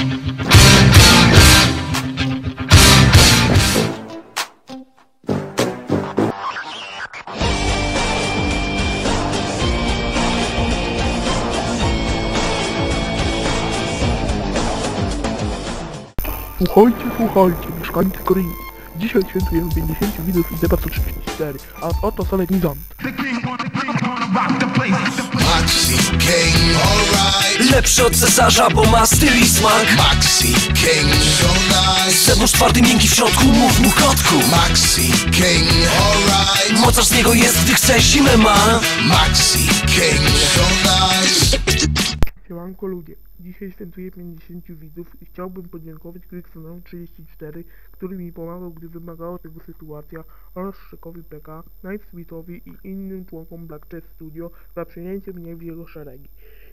Słuchajcie, słuchajcie, mieszkańcy Korei. Dzisiaj świętujemy 50 widzów i debat 134, a oto solenizant. Maxi Lepszy od cesarza, bo ma styl i smak Maxi King, so nice. Twardy, miękki w środku, mów mu kotku Maxi King, alright. Mocarz z niego jest, gdy chce, zimę ma Maxi King, so nice. Siemanko ludzie, dzisiaj świętuję 50 widzów i chciałbym podziękować Quicksonowi 34, który mi pomagał, gdy wymagała tego sytuacja, oraz Szykowi PK, Nightsweetowi i innym członkom Black Chess Studio za przyjęcie mnie w jego szeregi.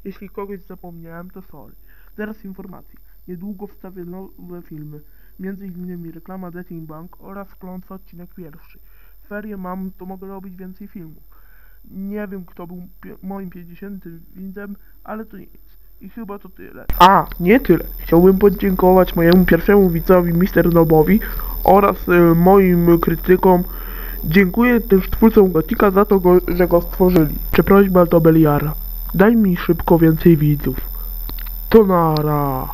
Jeśli kogoś zapomniałem, to sorry. Teraz informacje. Niedługo wstawię nowe filmy, m.in. reklama Dating Bank oraz klątwa odcinek pierwszy. Ferie mam, to mogę robić więcej filmów. Nie wiem, kto był moim 50 widzem, ale to nic. I chyba to tyle. A, nie tyle. Chciałbym podziękować mojemu pierwszemu widzowi Mr. Nobowi oraz e, moim krytykom. Dziękuję też twórcom Gotika za to, go, że go stworzyli. Czy prośba do Beliara. Daj mi szybko więcej widzów. To nara.